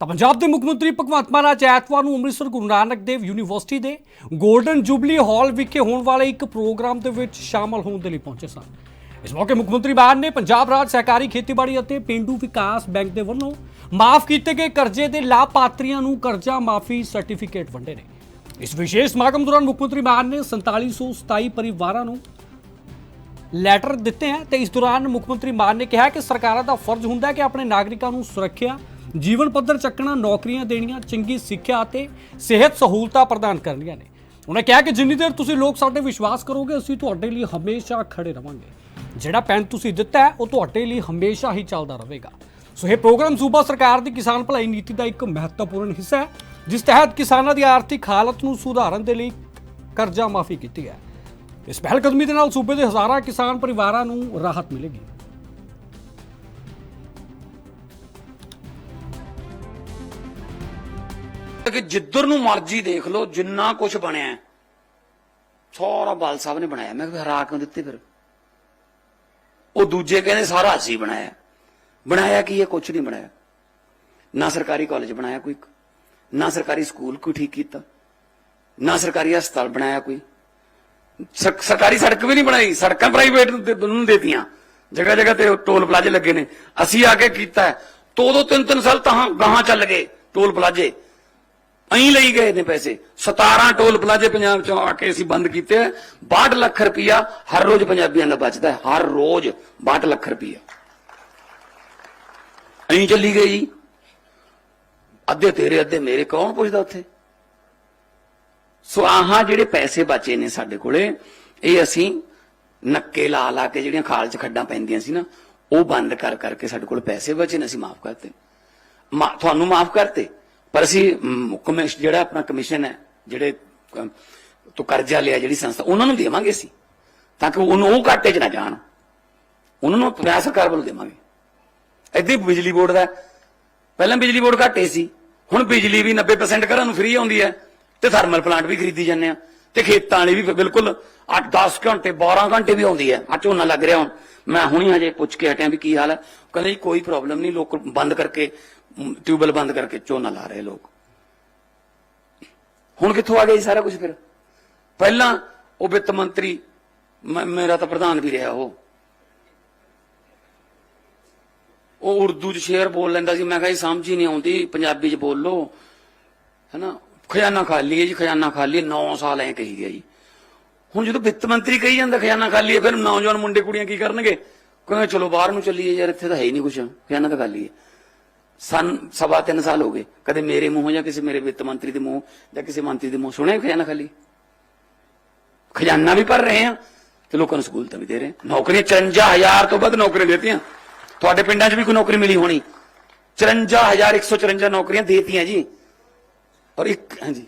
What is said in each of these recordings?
ਤਾਂ ਪੰਜਾਬ ਦੇ ਮੁੱਖ ਮੰਤਰੀ ਭਗਵੰਤ ਮਾਨ ਅੱਜ ਐਤਵਾਰ ਨੂੰ ਅੰਮ੍ਰਿਤਸਰ ਗੁਰੂ ਨਾਨਕ ਦੇਵ ਯੂਨੀਵਰਸਿਟੀ ਦੇ 골ਡਨ ਜੁਬਲੀ ਹਾਲ ਵਿਖੇ ਹੋਣ ਵਾਲੇ ਇੱਕ ਪ੍ਰੋਗਰਾਮ ਦੇ ਵਿੱਚ ਸ਼ਾਮਲ ਹੋਣ ਦੇ ਲਈ ਪਹੁੰਚੇ ਸਨ। ਇਸ ਮੌਕੇ ਮੁੱਖ ਮੰਤਰੀ ਮਾਨ ਨੇ ਪੰਜਾਬ ਰਾਜ ਸਹਿਕਾਰੀ ਖੇਤੀਬਾੜੀ ਅਤੇ ਪਿੰਡੂ ਵਿਕਾਸ ਬੈਂਕ ਦੇ ਵੱਲੋਂ ਮਾਫ ਕੀਤੇ ਗਏ ਕਰਜ਼ੇ ਦੇ ਲਾਭਪਾਤਰੀਆਂ ਨੂੰ ਕਰਜ਼ਾ ਮਾਫੀ ਸਰਟੀਫਿਕੇਟ ਵੰਡੇ ਨੇ। ਇਸ ਵਿਸ਼ੇਸ਼ ਸਮਾਗਮ ਦੌਰਾਨ ਮੁੱਖ ਮੰਤਰੀ ਮਾਨ ਨੇ 4727 ਪਰਿਵਾਰਾਂ ਨੂੰ ਲੈਟਰ ਦਿੱਤੇ ਹੈ ਤੇ ਇਸ ਦੌਰਾਨ ਮੁੱਖ ਮੰਤਰੀ ਮਾਨ ਨੇ ਕਿਹਾ ਕਿ ਸਰਕਾਰਾਂ ਦਾ ਫਰਜ਼ ਹੁੰਦਾ ਹੈ ਕਿ ਆਪਣੇ ਨਾਗਰਿਕਾਂ ਨੂੰ ਸੁਰੱਖਿਆ ਜੀਵਨ ਪੱਧਰ ਚੱਕਣਾ, ਨੌਕਰੀਆਂ ਦੇਣੀਆਂ, ਚੰਗੀ ਸਿੱਖਿਆ ਅਤੇ ਸਿਹਤ ਸਹੂਲਤਾਂ ਪ੍ਰਦਾਨ ਕਰਨੀਆਂ ਨੇ। ਉਹਨਾਂ ਕਿਹਾ ਕਿ ਜਿੰਨੀ ਦੇਰ ਤੁਸੀਂ ਲੋਕ ਸਾਡੇ ਵਿਸ਼ਵਾਸ ਕਰੋਗੇ, ਅਸੀਂ ਤੁਹਾਡੇ ਲਈ ਹਮੇਸ਼ਾ ਖੜੇ ਰਵਾਂਗੇ। ਜਿਹੜਾ ਪੈਨ ਤੁਸੀਂ ਦਿੱਤਾ ਹੈ, ਉਹ ਤੁਹਾਡੇ ਲਈ ਹਮੇਸ਼ਾ ਹੀ ਚੱਲਦਾ ਰਹੇਗਾ। ਸੋ ਇਹ ਪ੍ਰੋਗਰਾਮ ਸੂਬਾ ਸਰਕਾਰ ਦੀ ਕਿਸਾਨ ਭਲਾਈ ਨੀਤੀ ਦਾ ਇੱਕ ਮਹੱਤਵਪੂਰਨ ਹਿੱਸਾ ਹੈ, ਜਿਸ ਤਹਿਤ ਕਿਸਾਨਾਂ ਦੀ ਆਰਥਿਕ ਹਾਲਤ ਨੂੰ ਸੁਧਾਰਨ ਦੇ ਲਈ ਕਰਜ਼ਾ ਮਾਫੀ ਕੀਤੀ ਹੈ। ਇਸ ਪਹਿਲ ਕਦਮੀ ਦੇ ਨਾਲ ਸੂਬੇ ਦੇ ਹਜ਼ਾਰਾਂ ਕਿਸਾਨ ਪਰਿਵਾਰਾਂ ਨੂੰ ਰਾਹਤ ਮਿਲੇਗੀ। ਕਿ ਜਿੱਧਰ ਨੂੰ ਮਰਜ਼ੀ ਦੇਖ ਲਓ ਜਿੰਨਾ ਕੁਝ ਬਣਿਆ ਹੈ, ਸਾਰਾ ਬਾਲ ਸਾਹਿਬ ਨੇ ਬਣਾਇਆ। ਮੈਂ ਕਿਹਾ ਹਰਾ ਕਿਉਂ ਦਿੱਤੇ ਫਿਰ? ਉਹ ਦੂਜੇ ਕਹਿੰਦੇ ਸਾਰਾ ਅਸੀਂ ਬਣਾਇਆ। ਬਣਾਇਆ ਕੀ ਹੈ? ਕੁਝ ਨਹੀਂ ਬਣਾਇਆ। ਨਾ ਸਰਕਾਰੀ ਕਾਲਜ ਬਣਾਇਆ ਕੋਈ। ਨਾ ਸਰਕਾਰੀ ਸਕੂਲ ਕੋਈ ਠੀਕ ਕੀਤਾ। ਨਾ ਸਰਕਾਰੀ ਹਸਪਤਾਲ ਬਣਾਇਆ ਕੋਈ। ਸਰਕਾਰੀ ਸੜਕ ਵੀ ਨਹੀਂ ਬਣਾਈ। ਸੜਕਾਂ ਪ੍ਰਾਈਵੇਟ ਨੂੰ ਦੇਤੀਆਂ। ਜਗ੍ਹਾ ਜਗ੍ਹਾ ਤੇ ਟੋਲ ਪਲਾਜ਼ੇ ਲੱਗੇ ਨੇ। ਅਸੀਂ ਆ ਕੇ ਕੀਤਾ ਹੈ। ਦੋ ਦੋ ਤਿੰਨ ਤਿੰਨ ਸਾਲ ਤਾਂ ਗਾਹਾਂ ਚੱਲ ਗਏ ਟੋਲ ਪਲਾਜ਼ੇ ਅਹੀਂ ਲਈ ਗਏ ਨੇ ਪੈਸੇ। 17 ਟੋਲ ਪਲਾਜ਼ੇ ਪੰਜਾਬ ਚੋਂ ਆ ਕੇ ਅਸੀਂ ਬੰਦ ਕੀਤੇ ਆ। 62 ਲੱਖ ਰੁਪਇਆ ਹਰ ਰੋਜ਼ ਪੰਜਾਬੀਆਂ ਦਾ ਬਚਦਾ ਹੈ। ਹਰ ਰੋਜ਼ 62 ਲੱਖ ਰੁਪਇਆ। ਅਹੀਂ ਚੱਲੀ ਗਈ ਜੀ। ਅੱਧੇ ਤੇਰੇ, ਅੱਧੇ ਮੇਰੇ। ਕੌਣ ਪੁੱਛਦਾ ਉੱਥੇ? ਸੋ ਆਹਾਂ ਜਿਹੜੇ ਪੈਸੇ ਬਚੇ ਨੇ ਸਾਡੇ ਕੋਲੇ, ਇਹ ਅਸੀਂ ਨੱਕੇ ਲਾ ਲਾ ਕੇ ਜਿਹੜੀਆਂ ਖਾਲ 'ਚ ਖੱਡਾਂ ਪੈਂਦੀਆਂ ਸੀ ਨਾ, ਉਹ ਬੰਦ ਕਰ ਕਰਕੇ ਸਾਡੇ ਕੋਲ ਪੈਸੇ ਬਚੇ ਨੇ, ਅਸੀਂ ਮਾਫ ਕਰਤੇ। ਮਾ- ਤੁਹਾਨੂੰ ਮਾਫ ਕਰਤੇ। ਪਰ ਅਸੀਂ ਮ, ਜਿਹੜਾ ਆਪਣਾ ਕਮਿਸ਼ਨ ਹੈ ਜਿਹੜੇ ਅਮ, ਤੋਂ ਕਰਜ਼ਾ ਲਿਆ ਜਿਹੜੀ ਸੰਸਥਾ ਉਹਨਾਂ ਨੂੰ ਦੇਵਾਂਗੇ ਅਸੀਂ। ਤਾਂ ਕਿ ਉਹਨੂੰ ਉਹ ਘਾਟੇ 'ਚ ਨਾ ਜਾਣ। ਉਹਨਾਂ ਨੂੰ ਪੰਜਾਬ ਸਰਕਾਰ ਵੱਲੋਂ ਦੇਵਾਂਗੇ। ਏਦਾਂ ਹੀ ਬਿਜਲੀ ਬੋਰਡ ਦਾ ਪਹਿਲਾਂ ਬਿਜਲੀ ਬੋਰਡ ਘਾਟੇ ਸੀ। ਹੁਣ ਬਿਜਲੀ ਵੀ 90% ਘਰਾਂ ਨੂੰ ਫ੍ਰੀ ਆਉਂਦੀ ਹੈ। ਤੇ ਥਰਮਲ ਪਲਾਂਟ ਵੀ ਖਰੀਦੀ ਜਾਂਦੇ ਆ। ਤੇ ਖੇਤਾਂ ਵਾਲੀ ਵੀ ਬਿਲਕੁਲ 8-10 ਘੰਟੇ 12 ਘੰਟੇ ਵੀ ਆਉਂਦੀ ਹੈ। ਆ ਝੋਨਾ ਲੱਗ ਰਿਹਾ ਹੁਣ। ਮੈਂ ਹੁਣੀ ਹਜੇ ਪੁੱਛ ਕੇ ਹਟਿਆ ਵੀ ਕੀ ਹਾਲ ਹੈ। ਕਹਿੰਦੇ ਜੀ ਕੋਈ ਪ੍ਰੋਬਲਮ ਨਹੀਂ ਲੋਕ ਬੰਦ ਕਰਕੇ ਟਿਊਬਲ ਬੰਦ ਕਰਕੇ ਝੋਨਾ ਲਾ ਰਹੇ ਲੋਕ। ਹੁਣ ਕਿੱਥੋਂ ਆ ਗਿਆ ਜੀ ਸਾਰਾ ਕੁਝ ਫਿਰ? ਪਹਿਲਾਂ ਉਹ ਵਿੱਤ ਮੰਤਰੀ ਮੇਰਾ ਤਾਂ ਪ੍ਰਧਾਨ ਵੀ ਰਿਹਾ ਉਹ। ਉਹ ਉਰਦੂ ਚ ਸ਼ੇਰ ਬੋਲ ਲੈਂਦਾ ਸੀ, ਮੈਂ ਕਿਹਾ ਜੀ ਸਮਝ ਹੀ ਨਹੀਂ ਆਉਂਦੀ, ਪੰਜਾਬੀ ਚ ਬੋਲੋ। ਹੈਨਾ? ਖਜ਼ਾਨਾ ਖਾਲੀ ਹੈ ਜੀ, ਖਜ਼ਾਨਾ ਖਾਲੀ 9 ਸਾਲ ਐ ਕਹੀ ਗਿਆ ਜੀ। ਹੁਣ ਜਦੋਂ ਵਿੱਤ ਮੰਤਰੀ ਕਹੀ ਜਾਂਦਾ ਖਜ਼ਾਨਾ ਖਾਲੀ ਹੈ, ਫਿਰ ਨੌਜਵਾਨ ਮੁੰਡੇ ਕੁੜੀਆਂ ਕੀ ਕਰਨਗੇ? ਕਹਿੰਦੇ ਚਲੋ ਬਾਹਰ ਨੂੰ ਚੱਲੀਏ ਯਾਰ, ਇੱਥੇ ਤਾਂ ਹੈ ਹੀ ਨਹੀਂ ਕੁਝ ਖਜ਼ਾਨਾ ਤਾਂ ਖਾਲੀ ਹੈ। ਸਨ, ਸਵਾ ਤਿੰਨ ਸਾਲ ਹੋ ਗਏ। ਕਦੇ ਮੇਰੇ ਮੂੰਹੋਂ ਜਾਂ ਕਿਸੇ ਮੇਰੇ ਵਿੱਤ ਮੰਤਰੀ ਦੇ ਮੂੰਹ ਜਾਂ ਕਿਸੇ ਮੰਤਰੀ ਦੇ ਮੂੰਹ ਸੁਣਿਆ ਖਜ਼ਾਨਾ ਖਾਲੀ? ਖਜ਼ਾਨਾ ਵੀ ਭਰ ਰਹੇ ਆ ਤੇ ਲੋਕਾਂ ਨੂੰ ਸਹੂਲਤਾਂ ਵੀ ਦੇ ਰਹੇ ਆ। ਨੌਕਰੀਆਂ 54000 ਤੋਂ ਵੱਧ ਨੌਕਰੀਆਂ ਦਿੱਤੀਆਂ। ਤੁਹਾਡੇ ਪਿੰਡਾਂ 'ਚ ਵੀ ਕੋਈ ਨੌਕਰੀ ਮਿਲੀ ਹੋਣੀ? 54154 ਨੌਕਰੀਆਂ ਦੇਤੀਆਂ ਜੀ। ਔਰ ਇੱਕ, ਹਾਂਜੀ।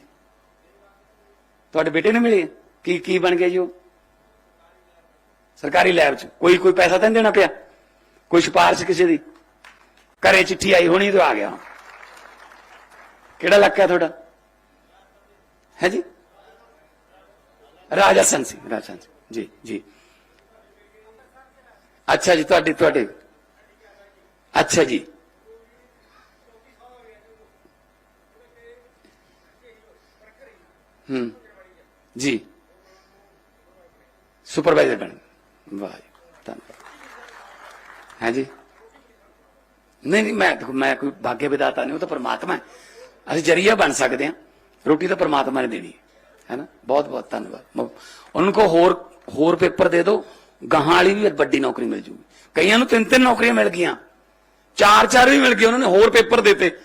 ਤੁਹਾਡੇ ਬੇਟੇ ਨੂੰ ਮਿਲੀ? ਕੀ ਕੀ ਬਣ ਗਿਆ ਜੀ ਉਹ? ਸਰਕਾਰੀ ਲੈਬ 'ਚ ਕੋਈ ਕੋਈ ਪੈਸਾ ਤਾਂ ਨਹੀਂ ਦੇਣਾ ਪਿਆ? ਕੋਈ ਸਿਫਾਰਿਸ਼ ਕਿਸੇ ਦੀ? ਘਰੇ ਚਿੱਠੀ ਆਈ ਹੋਣੀ ਤੇ ਆ ਗਿਆ। ਕਿਹੜਾ ਇਲਾਕਾ ਹੈ ਤੁਹਾਡਾ? ਹੈ ਜੀ? ਰਾਜਸਥਾਨ ਸੀ ਰਾਜਸਥਾਨ ਸੀ। ਜੀ ਜੀ। ਅੱਛਾ ਜੀ ਤੁਹਾਡੇ ਤੁਹਾਡੇ। ਅੱਛਾ ਜੀ। ਹੂੰ। ਜੀ। ਸੁਪਰਵਾਈਜ਼ਰ ਬਣ। ਵਾਹ ਜੀ, ਧੰਨਵਾਦ। ਹੈ ਜੀ? ਨਹੀਂ ਨਹੀਂ ਮੈਂ ਮੈਂ ਕੋਈ ਭਾਗਯ ਵਿਦਾਤਾ ਨਹੀਂ ਉਹ ਤਾਂ ਪਰਮਾਤਮਾ ਹੈ। ਅਸੀਂ ਜਰੀਆ ਬਣ ਸਕਦੇ ਹਾਂ। ਰੋਟੀ ਤਾਂ ਪਰਮਾਤਮਾ ਨੇ ਦੇਣੀ ਹੈ। ਨਾ ਬਹੁਤ ਬਹੁਤ ਧੰਨਵਾਦ। ਉਹਨਾਂ ਕੋ ਹੋਰ ਹੋਰ ਪੇਪਰ ਦੇ ਦਿਓ। ਗਾਹਾਂ ਵਾਲੀ ਵੀ ਵੱਡੀ ਨੌਕਰੀ ਮਿਲ ਜੂਗੀ। ਕਈਆਂ ਨੂੰ ਤਿੰਨ ਤਿੰਨ ਨੌਕਰੀਆਂ ਮਿਲ ਗਈਆਂ। ਚਾਰ ਚਾਰ ਵੀ ਮਿਲ ਗਏ ਉਹਨਾਂ ਨੇ ਹੋਰ ਪੇਪਰ ਦਿੱਤੇ।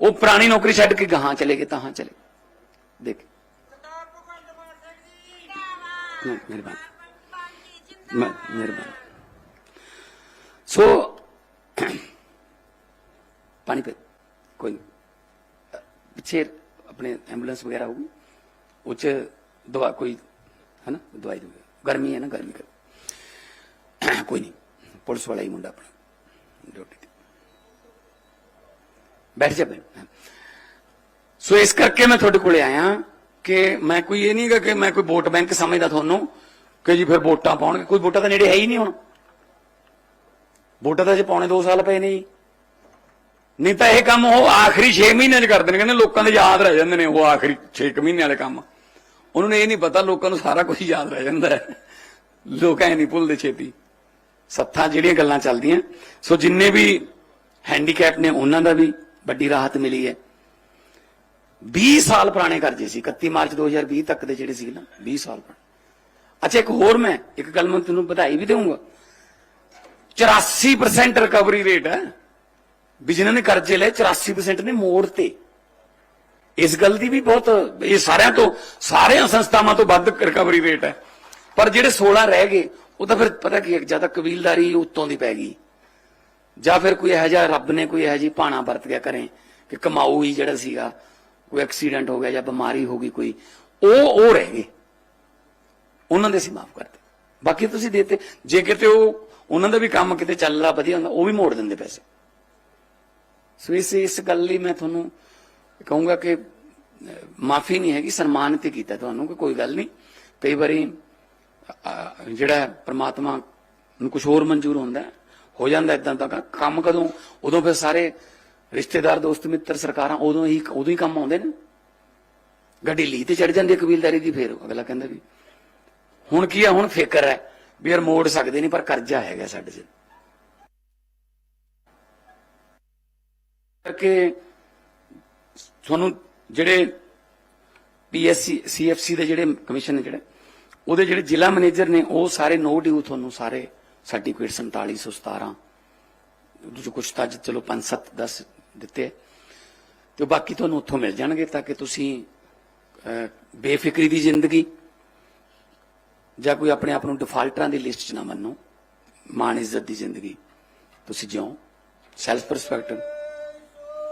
ਉਹ ਪੁਰਾਣੀ ਨੌਕਰੀ ਛੱਡ ਕੇ ਗਾਹਾਂ ਚਲੇ ਗਏ ਤਾਹਾਂ ਚਲੇ। ਦੇਖ। ਮਿਹਰਬਾਨੀ। ਮਿਹਰਬਾਨੀ। ਸੋ ਪਾਣੀ ਪੀ ਕੋਈ ਨਹੀਂ। ਪਿੱਛੇ ਆਪਣੇ ਐਂਬੂਲੈਂਸ ਵਗੈਰਾ ਹੋਊਗੀ, ਉਹ ਚ ਦਵਾ ਕੋਈ ਹੈ ਨਾ ਦਵਾਈ ਦੂਗੇ ਗਰਮੀ ਹੈ ਨਾ, ਗਰਮੀ ਕਰ ਕੋਈ ਨਹੀਂ, ਪੁਲਿਸ ਵਾਲਾ ਹੀ ਮੁੰਡਾ ਆਪਣਾ, ਡਿਊਟੀ ਤੇ। ਬੈਠ ਜਾ ਬੈਠ ਸੋ ਇਸ ਕਰਕੇ ਮੈਂ ਤੁਹਾਡੇ ਕੋਲੇ ਆਇਆ ਕਿ ਮੈਂ ਕੋਈ ਇਹ ਨਹੀਂ ਗਾ ਕਿ ਮੈਂ ਕੋਈ ਵੋਟ ਬੈਂਕ ਸਮਝਦਾ ਤੁਹਾਨੂੰ ਕਿ ਜੀ ਫਿਰ ਵੋਟਾਂ ਪਾਉਣਗੇ। ਕੋਈ ਵੋਟਾਂ ਤਾਂ ਨੇੜੇ ਹੈ ਹੀ ਨਹੀਂ ਹੁਣ। ਵੋਟਾਂ ਤਾਂ ਜੇ ਪੌਣੇ 2 ਸਾਲ ਪਏ ਨੇ ਜੀ। ਨਹੀਂ ਤਾਂ ਇਹ ਕੰਮ ਉਹ ਆਖਰੀ 6 ਮਹੀਨਿਆਂ 'ਚ ਕਰਦੇ ਨੇ, ਕਹਿੰਦੇ ਲੋਕਾਂ ਦੇ ਯਾਦ ਰਹਿ ਜਾਂਦੇ ਨੇ ਉਹ ਆਖਰੀ 6 ਮਹੀਨੇ ਵਾਲੇ ਕੰਮ। ਉਹਨਾਂ ਨੂੰ ਇਹ ਨਹੀਂ ਪਤਾ ਲੋਕਾਂ ਨੂੰ ਸਾਰਾ ਕੁਝ ਯਾਦ ਰਹਿ ਜਾਂਦਾ ਹੈ। ਲੋਕ ਐ ਨਹੀਂ ਭੁੱਲਦੇ ਛੇਤੀ। ਸੱਥਾਂ ਜਿਹੜੀਆਂ ਗੱਲਾਂ ਚੱਲਦੀਆਂ, ਸੋ ਜਿੰਨੇ ਵੀ ਹੈਂਡੀਕੈਪ ਨੇ ਉਹਨਾਂ ਦਾ ਵੀ ਵੱਡੀ ਰਾਹਤ ਮਿਲੀ ਹੈ। 20 ਸਾਲ ਪੁਰਾਣੇ ਕਰਜ਼ੇ ਸੀ 31 ਮਾਰਚ 2020 ਤੱਕ ਦੇ ਜਿਹੜੇ ਸੀ ਨਾ 20 ਸਾਲ ਅੱਛਾ, ਇੱਕ ਹੋਰ ਮੈਂ, ਇੱਕ ਗੱਲ ਮੈਂ ਤੁਹਾਨੂੰ ਵਧਾਈ ਵੀ ਦੇਵਾਂਗਾ। 84% ਰਿਕਵਰੀ ਰੇਟ ਹੈ। ਵੀ ਜਿਨ੍ਹਾਂ ਨੇ ਕਰਜ਼ੇ ਲਏ 84% ਨੇ ਮੋੜ ਤੇ। ਇਸ ਗੱਲ ਦੀ ਵੀ ਬਹੁਤ, ਇਹ ਸਾਰਿਆਂ ਤੋਂ, ਸਾਰਿਆਂ ਸੰਸਥਾਵਾਂ ਤੋਂ ਵੱਧ ਰਿਕਵਰੀ ਰੇਟ ਹੈ। ਪਰ ਜਿਹੜੇ 16 ਰਹਿ ਗਏ, ਉਹ ਤਾਂ ਫਿਰ ਪਤਾ ਕੀ ਹੈ ਜ਼ਿਆਦਾ ਕਬੀਲਦਾਰੀ ਉੱਤੋਂ ਦੀ ਪੈ ਗਈ। ਜਾਂ ਫਿਰ ਕੋਈ ਇਹੋ ਜਿਹਾ ਰੱਬ ਨੇ ਕੋਈ ਇਹੋ ਜਿਹੀ ਪਾਣਾ ਵਰਤ ਗਿਆ ਕਰੇ ਕਿ ਕਮਾਊ ਹੀ ਜਿਹੜਾ ਸੀਗਾ, ਕੋਈ ਐਕਸੀਡੈਂਟ ਹੋ ਗਿਆ ਜਾਂ ਬਿਮਾਰੀ ਹੋ ਗਈ ਕੋਈ, ਉਹ ਉਹ ਰਹਿ ਗਏ। ਉਹਨਾਂ ਦੇ ਅਸੀਂ ਮਾਫ ਕਰਦੇ ਬਾਕੀ ਤੁਸੀਂ ਦੇਤੇ, ਜੇ ਕਿਤੇ ਉਹ, ਉਹਨਾਂ ਦਾ ਵੀ ਕੰਮ ਕਿਤੇ ਚੱਲਦਾ ਵਧੀਆ ਹੁੰਦਾ, ਉਹ ਵੀ ਮੋੜ ਦਿੰਦੇ ਪੈਸੇ। ਸੋ ਇਸ ਇਸ ਗੱਲ ਲਈ ਮੈਂ ਤੁਹਾਨੂੰ ਕਹੂੰਗਾ ਕਿ ਮਾਫੀ ਨਹੀਂ ਹੈਗੀ ਸਨਮਾਨਿਤ ਹੀ ਕੀਤਾ ਤੁਹਾਨੂੰ, ਕਿ ਕੋਈ ਗੱਲ ਨਹੀਂ। ਕਈ ਵਾਰੀ ਜਿਹੜਾ ਪ੍ਰਮਾਤਮਾ ਨੂੰ ਕੁਝ ਹੋਰ ਮਨਜ਼ੂਰ ਹੁੰਦਾ ਹੋ ਜਾਂਦਾ ਇਦਾਂ ਦਾ ਕੰਮ ਕਦੋਂ, ਉਦੋਂ ਫਿਰ ਸਾਰੇ ਰਿਸ਼ਤੇਦਾਰ, ਦੋਸਤ, ਮਿੱਤਰ, ਸਰਕਾਰਾਂ ਉਦੋਂ ਹੀ ਉਦੋਂ ਹੀ ਕੰਮ ਆਉਂਦੇ ਨੇ। ਗੱਡੀ ਲੀ ਤੇ ਚੜ ਜਾਂਦੀ ਕਬੀਲਦਾਰੀ ਦੀ, ਫੇਰ ਅਗਲਾ ਕਹਿੰਦਾ ਵੀ, ਹੁਣ ਕੀ ਆ, ਹੁਣ ਫਿਕਰ ਹੈ ਵੀ ਯਾਰ ਮੋੜ ਸਕਦੇ ਨਹੀਂ, ਪਰ ਕਰਜ਼ਾ ਹੈਗਾ ਸਾਡੇ 'ਚ। ਕਰਕੇ ਤੁਹਾਨੂੰ ਜਿਹੜੇ ਪੀਐਸਸੀ ਸੀਐਫਸੀ ਦੇ ਜਿਹੜੇ ਕਮਿਸ਼ਨ ਨੇ ਜਿਹੜੇ, ਉਹਦੇ ਜਿਹੜੇ ਜ਼ਿਲ੍ਹਾ ਮੈਨੇਜਰ ਨੇ, ਉਹ ਸਾਰੇ ਨੋ ਡਿਊ ਤੁਹਾਨੂੰ ਸਾਰੇ ਸਰਟੀਫਿਕੇਟ 4717 ਜੋ ਕੁਛ ਤਾਂ ਅੱਜ ਚਲੋ 5 7 10 ਦਿੱਤੇ ਹੈ। ਤੇ ਬਾਕੀ ਤੁਹਾਨੂੰ ਉੱਥੋਂ ਮਿਲ ਜਾਣਗੇ ਤਾਂ ਕਿ ਤੁਸੀਂ ਬੇਫਿਕਰੀ ਦੀ ਜ਼ਿੰਦਗੀ ਜਾਂ ਕੋਈ ਆਪਣੇ ਆਪ ਨੂੰ ਡਿਫਾਲਟਰਾਂ ਦੀ ਲਿਸਟ 'ਚ ਨਾ ਮੰਨੋ। ਮਾਣ ਇੱਜ਼ਤ ਦੀ ਜ਼ਿੰਦਗੀ ਤੁਸੀਂ ਜਿਉਂ। Self perspective